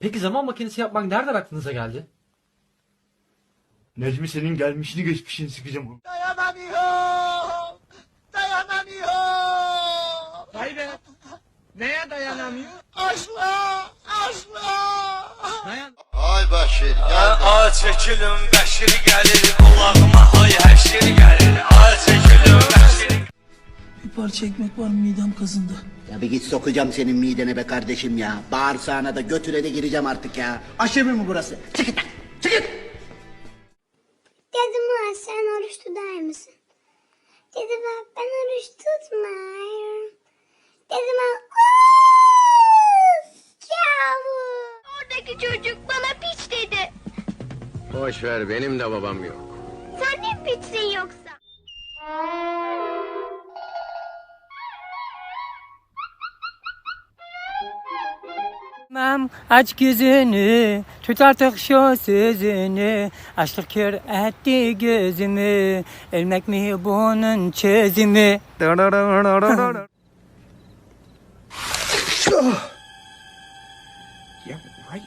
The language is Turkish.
Peki zaman makinesi yapmak nereden aklınıza geldi? Necmi senin gelmişini geçmişini sikeceğim. Dayanamıyorum. Dayanamıyorum. Hayret. Neye dayanamıyor? Asla. Asla. Dayan. Ay Başir gel. Ağ çekilim Beşir gelir kulağıma hay heşir gelir Ağ çekilim Beşir Bir parça ekmek var mı midem kazındı. Ya bir git sokacağım senin midene be kardeşim ya. Bağırsağına da götüne de gireceğim artık ya. Aşevi mi burası? Çık git lan. Çık git. Dedim ha sen oruç tutar mısın? Dedi bak ben oruç tutmuyorum. Dedim ha of yavrum. Oradaki çocuk bana piç dedi. Boş ver benim de babam yok Sen de mi piçsin yoksa? Bilmem aç gözünü, tut artık şu sözünü. Açlık kör etti gözümü, ölmek mi bunun çözümü? yeah, right.